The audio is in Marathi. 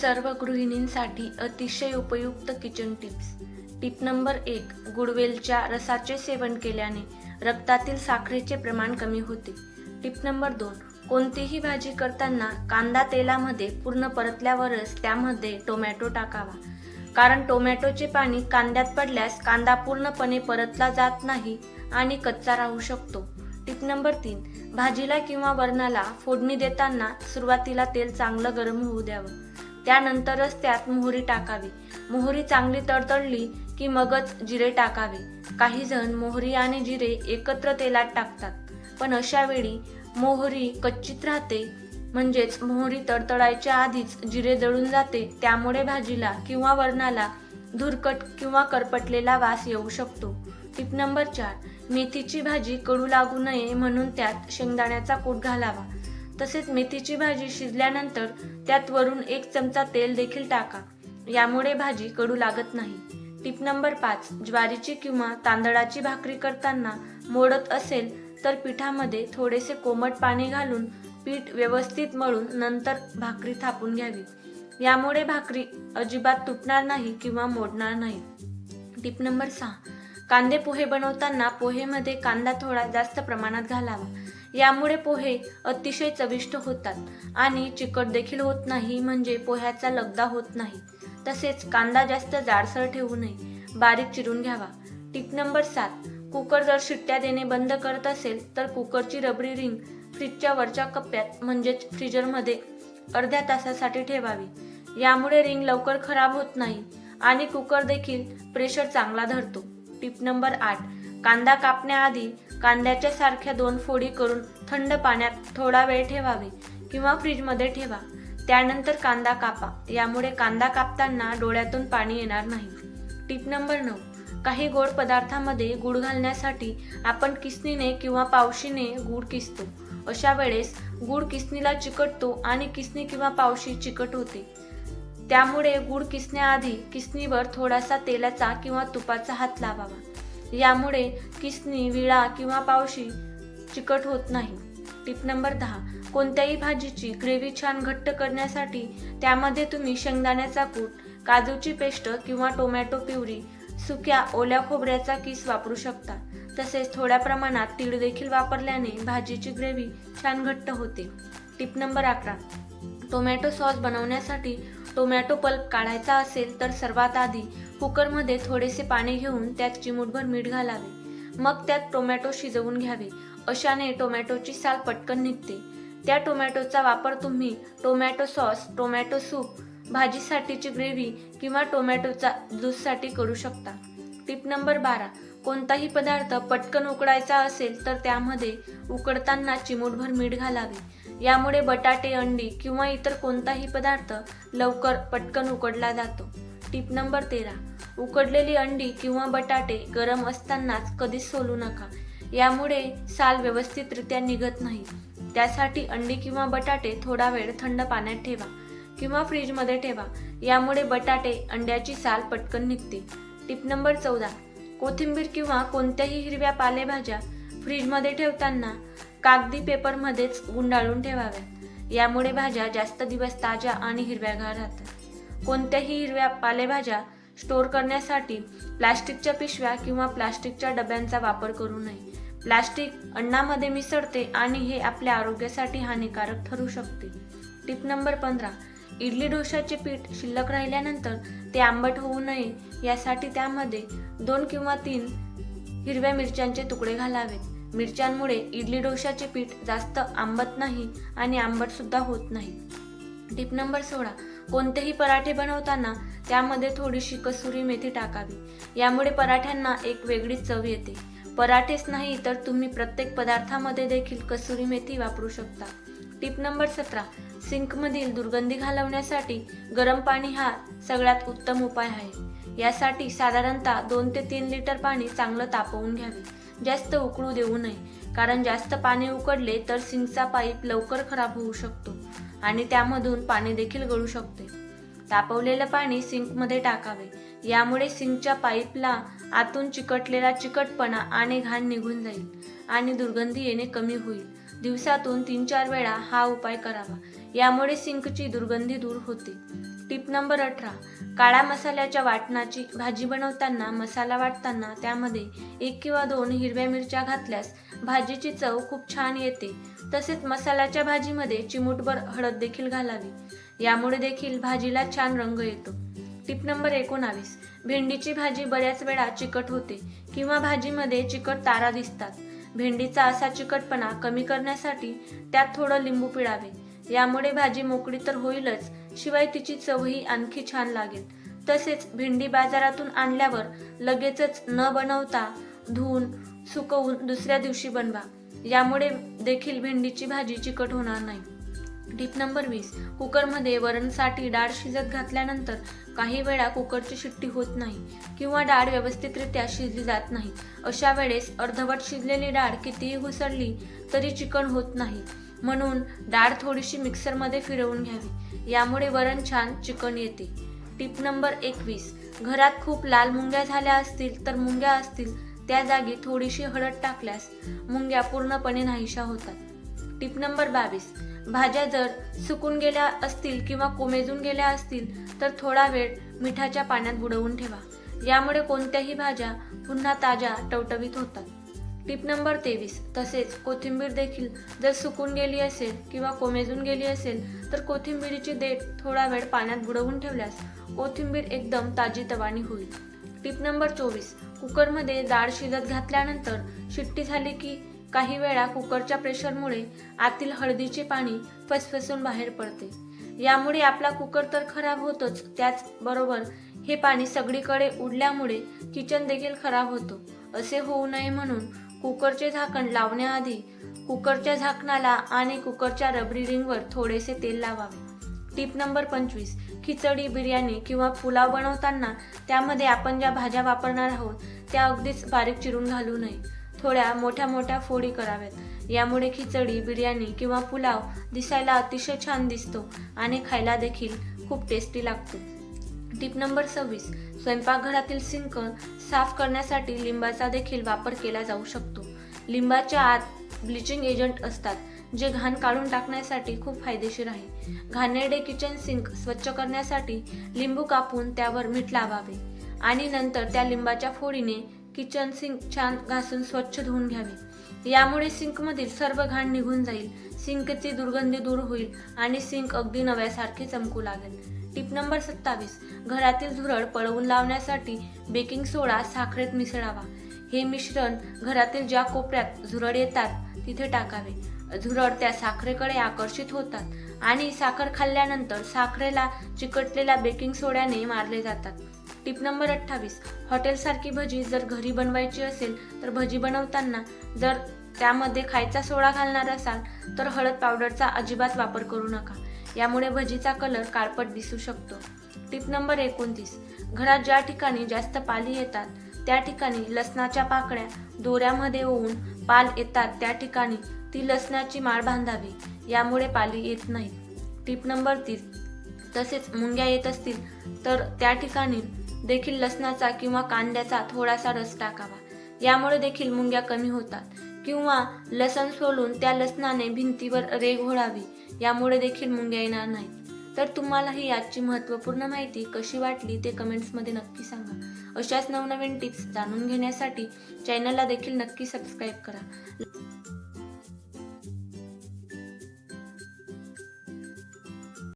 सर्व गृहिणींसाठी अतिशय उपयुक्त किचन टिप्स टिप नंबर एक गुडवेलच्या रसाचे सेवन केल्याने रक्तातील साखरेचे प्रमाण कमी होते. टिप नंबर दोन कोणतीही भाजी करताना कांदा तेलामध्ये पूर्ण परतल्यावरच त्यामध्ये टोमॅटो टाकावा. कारण टोमॅटोचे पाणी कांद्यात पडल्यास कांदा पूर्णपणे परतला जात नाही आणि कच्चा राहू शकतो. टिप नंबर तीन भाजीला किंवा वरणाला फोडणी देताना सुरुवातीला तेल चांगलं गरम होऊ द्यावं. त्यानंतरच त्यात मोहरी टाकावी. मोहरी चांगली तडतडली की मगच जिरे टाकावे. काही जण मोहरी आणि जिरे एकत्र तेलात टाकतात. पण अशा वेळी मोहरी कच्चीत राहते. म्हणजेच मोहरी तडतडायच्या आधीच जिरे जळून जाते. त्यामुळे भाजीला किंवा वरणाला धुरकट किंवा करपटलेला वास येऊ शकतो. टिप नंबर चार मेथीची भाजी कडू लागू नये म्हणून त्यात शेंगदाण्याचा कूट घालावा. तसेच मेथीची भाजी शिजल्यानंतर त्यात वरून एक चमचा तेल देखील टाका. यामुळे भाजी कडू लागत नाही. टिप नंबर पाच ज्वारीची किंवा तांदळाची भाकरी करताना मोडत असेल तर पिठामध्ये थोडेसे कोमट पाणी घालून पीठ व्यवस्थित मळून नंतर भाकरी थापून घ्यावी. यामुळे भाकरी अजिबात तुटणार नाही किंवा मोडणार नाही. टिप नंबर सहा कांदे पोहे बनवताना पोहेमध्ये कांदा थोडा जास्त प्रमाणात घालावा. यामुळे पोहे अतिशय चविष्ट होतात आणि चिकट देखील होत नाही म्हणजे पोह्याचा लगदा होत नाही. तसेच कांदा जास्त जाडसर ठेवू नये बारीक चिरून घ्यावा. टिप नंबर सात कुकर जर शिट्ट्या देणे बंद करत असेल तर कुकरची रबरी रिंग फ्रीजच्या वरच्या कप्प्यात म्हणजेच फ्रीजरमध्ये अर्ध्या तासासाठी ठेवावी. यामुळे रिंग लवकर खराब होत नाही आणि कुकर देखील प्रेशर चांगला धरतो. टिप नंबर आठ कांदा कापण्याआधी कांद्याच्या सारख्या दोन फोडी करून थंड पाण्यात थोडा वेळ ठेवावे किंवा फ्रीजमध्ये ठेवा. त्यानंतर कांदा कापा. यामुळे कांदा कापताना डोळ्यातून पाणी येणार नाही. टिप नंबर नऊ. काही गोड पदार्थामध्ये गूळ घालण्यासाठी आपण किसनीने किंवा पावशीने गूळ किसतो. अशा वेळेस गूळ किसनीला चिकटतो आणि किसनी किंवा पावशी चिकट होते. त्यामुळे गूळ किसण्याआधी किसनीवर थोडासा तेलाचा किंवा तुपाचा हात लावावा. यामुळे किसनी विळा किंवा पावशी चिकट होत नाही. टिप नंबर दहा. कोणत्याही भाजीची ग्रेव्ही छान घट्ट करण्यासाठी त्यामध्ये तुम्ही शेंगदाण्याचा कूट काजूची पेस्ट किंवा टोमॅटो प्युरी सुक्या ओल्या खोबऱ्याचा किस वापरू शकता. तसेच थोड्या प्रमाणात तीळ देखील वापरल्याने भाजीची ग्रेव्ही छान घट्ट होते. टिप नंबर अकरा. टोमॅटो सॉस बनवण्यासाठी टोमॅटो पल्प काढायचा असेल तर सर्वात आधी कुकरमध्ये थोडेसे पाणी घेऊन त्यात चिमूटभर मीठ घालावे. मग त्यात टोमॅटो शिजवून घ्यावे. अशाने टोमॅटोची साल पटकन निघते. त्या टोमॅटोचा वापर तुम्ही टोमॅटो सॉस टोमॅटो सूप भाजीसाठीची ग्रेव्ही किंवा टोमॅटोचा ज्यूससाठी करू शकता. टिप नंबर बारा. कोणताही पदार्थ पटकन उकडायचा असेल तर त्यामध्ये उकडताना चिमूटभर मीठ घालावे. यामुळे बटाटे अंडी किंवा इतर कोणताही पदार्थ लवकर पटकन उकडला जातो. टिप नंबर तेरा. उकडलेली अंडी किंवा बटाटे गरम असतानाच कधीच सोलू नका. यामुळे साल व्यवस्थितरित्या निघत नाही. त्यासाठी अंडी किंवा बटाटे थोडा वेळ थंड पाण्यात ठेवा किंवा फ्रीजमध्ये ठेवा. यामुळे बटाटे अंड्याची साल पटकन निघते. टिप नंबर चौदा. कोथिंबीर किंवा कोणत्याही हिरव्या पालेभाज्या फ्रीजमध्ये ठेवताना कागदी पेपरमध्येच गुंडाळून ठेवाव्यात. यामुळे भाज्या जास्त दिवस ताज्या आणि हिरव्यागार राहतात. कोणत्याही हिरव्या पालेभाज्या स्टोअर करण्यासाठी प्लास्टिकच्या पिशव्या किंवा प्लास्टिकच्या डब्यांचा वापर करू नये. प्लास्टिक अन्नामध्ये मिसळते आणि हे आपल्या आरोग्यासाठी हानिकारक ठरू शकते. टिप नंबर पंधरा. इडली डोशाचे पीठ शिल्लक राहिल्यानंतर ते आंबट होऊ नये यासाठी त्यामध्ये दोन किंवा तीन हिरव्या मिरच्यांचे तुकडे घालावेत. मिरच्यांमुळे इडली डोशाचे पीठ जास्त आंबत नाही आणि आंबटसुद्धा होत नाही. टिप नंबर सोळा. कोणतेही पराठे बनवताना त्यामध्ये थोडीशी कसुरी मेथी टाकावी. यामुळे पराठ्यांना एक वेगळी चव येते. पराठेच नाही तर तुम्ही प्रत्येक पदार्थामध्ये देखील कसुरी मेथी वापरू शकता. टिप नंबर सतरा. सिंकमधील दुर्गंधी घालवण्यासाठी गरम पाणी हा सगळ्यात उत्तम उपाय आहे. यासाठी साधारणतः दोन ते तीन लिटर पाणी चांगलं तापवून घ्यावे. जास्त उकळू देऊ नये कारण जास्त पाणी उकडले तर सिंकचा पाईप लवकर खराब होऊ शकतो. आणि त्यामधून पाणी देखील गळू शकते. तापवलेलं पाणी सिंकमध्ये टाकावे. यामुळे सिंकच्या पाईपला आतून चिकटलेला चिकटपणा आणि घाण निघून जाईल आणि दुर्गंधी येणे कमी होईल. दिवसातून तीन चार वेळा हा उपाय करावा. यामुळे सिंकची दुर्गंधी दूर होते. टिप नंबर अठरा. काळ्या मसाल्याच्या वाटणाची भाजी बनवताना मसाला वाटताना त्यामध्ये एक किंवा दोन हिरव्या मिरच्या घातल्यास भाजीची चव खूप छान येते. तसेच मसाल्याच्या भाजीमध्ये चिमूटभर हळद देखील घालावी. यामुळे देखील भाजीला छान रंग येतो. टिप नंबर एकोणावीस. भेंडीची भाजी बऱ्याच वेळा चिकट होते किंवा भाजीमध्ये चिकट तारा दिसतात. भेंडीचा असा चिकटपणा कमी करण्यासाठी त्यात थोडं लिंबू पिळावे. यामुळे भाजी मोकळी तर होईलच शिवाय तिची चवही आणखी छान लागेल. तसेच भेंडी बाजारातून आणल्यावर लगेचच न बनवता धुवून सुकवून दुसऱ्या दिवशी बनवा. यामुळे देखील भेंडीची भाजी चिकट होणार नाही. टीप नंबर वीस. कुकरमध्ये वरणसाठी डाळ शिजत घातल्यानंतर काही वेळा कुकरची शिट्टी होत नाही किंवा डाळ व्यवस्थितरित्या शिजली जात नाही. अशा वेळेस अर्धवट शिजलेली डाळ कितीही घुसळली तरी चिकन होत नाही. म्हणून डाळ थोडीशी मिक्सरमध्ये फिरवून घ्यावी. यामुळे वरण छान चिकन येते. टिप नंबर एकवीस. घरात खूप लाल मुंग्या झाल्या असतील तर मुंग्या असतील त्या जागी थोडीशी हळद टाकल्यास मुंग्या पूर्णपणे नाहीशा होतात. टिप नंबर बावीस. भाज्या जर सुकून गेल्या असतील किंवा कोमेजून गेल्या असतील तर थोडा वेळ मिठाच्या पाण्यात बुडवून ठेवा. यामुळे कोणत्याही भाज्या पुन्हा ताज्या टवटवीत होतात. टिप नंबर तेवीस. तसेच कोथिंबीर देखील जर सुकून गेली असेल किंवा कोमेजून गेली असेल तर कोथिंबीरीची देठ थोडा वेळ पाण्यात बुडवून ठेवल्यास कोथिंबीर एकदम ताजी तवानी होईल. टिप नंबर चोवीस. कुकरमध्ये डाळ शिजत घातल्यानंतर शिट्टी झाली की काही वेळा कुकरच्या प्रेशरमुळे आतील हळदीचे पाणी फसफसून बाहेर पडते. यामुळे आपला कुकर तर खराब होतोच त्याचबरोबर हे पाणी सगळीकडे उडल्यामुळे किचन देखील खराब होतो. असे होऊ नये म्हणून कुकरचे झाकण लावण्याआधी कुकरच्या झाकणाला आणि कुकरच्या रबरी रिंगवर थोडेसे तेल लावावे. टिप नंबर पंचवीस. खिचडी बिर्याणी किंवा पुलाव बनवताना त्यामध्ये आपण ज्या भाज्या वापरणार आहोत त्या अगदीच बारीक चिरून घालू नये. थोड्या मोठ्या मोठ्या फोडी कराव्यात. यामुळे खिचडी बिर्याणी किंवा पुलाव दिसायला अतिशय छान दिसतो आणि खायला देखील खूप टेस्टी लागतो. टिप नंबर सव्वीस. स्वयंपाकघरातील सिंक साफ करण्यासाठी लिंबाचा देखील वापर केला जाऊ शकतो. लिंबाच्या आत ब्लिचिंग एजंट असतात. जे घाण काढून टाकण्यासाठी खूप फायदेशीर आहे. घाणेरडे किचन सिंक स्वच्छ करण्यासाठी लिंबू कापून त्यावर मीठ लावावे आणि नंतर त्या लिंबाच्या फोडीने किचन सिंक छान घासून स्वच्छ धुवून घ्यावे. यामुळे सिंकमधील सर्व घाण निघून जाईल. सिंकची दुर्गंधी दूर होईल आणि सिंक अगदी नव्यासारखे चमकू लागेल. टिप नंबर सत्तावीस. घरातील झुरळ पळवून लावण्यासाठी बेकिंग सोडा साखरेत मिसळावा. हे मिश्रण घरातील ज्या कोपऱ्यात झुरळ येतात तिथे टाकावे. झुरळ त्या साखरेकडे आकर्षित होतात आणि साखर खाल्ल्यानंतर साखरेला चिकटलेल्या बेकिंग सोड्याने मारले जातात. टिप नंबर अठ्ठावीस. हॉटेलसारखी भजी जर घरी बनवायची असेल तर भजी बनवताना जर त्यामध्ये खायचा सोडा घालणार असाल तर हळद पावडरचा अजिबात वापर करू नका. यामुळे भजीचा कलर काळपट दिसू शकतो. टिप नंबर एकोणतीस. घरात ज्या ठिकाणी जास्त पाली येतात त्या ठिकाणी लसणाच्या पाकळ्या दोऱ्यामध्ये ओवून पाल येतात त्या ठिकाणी ती लसणाची माळ बांधावी. यामुळे पाली येत नाही. टीप नंबर तीस तसेच मुंग्या येत असतील तर त्या ठिकाणी देखील लसणाचा किंवा कांद्याचा थोडासा रस टाकावा. यामुळे देखील मुंग्या कमी होतात. किंवा लसण सोलून त्या लसणाने भिंतीवर रेघ घोळावी यामुळे देखील मुंग्या येणार नाहीत. तर तुम्हाला ही आजची महत्त्वपूर्ण माहिती कशी वाटली ते कमेंट्समध्ये नक्की सांगा. अशाच नवनवीन टिप्स जाणून घेण्यासाठी चॅनलला देखील नक्की सबस्क्राईब करा.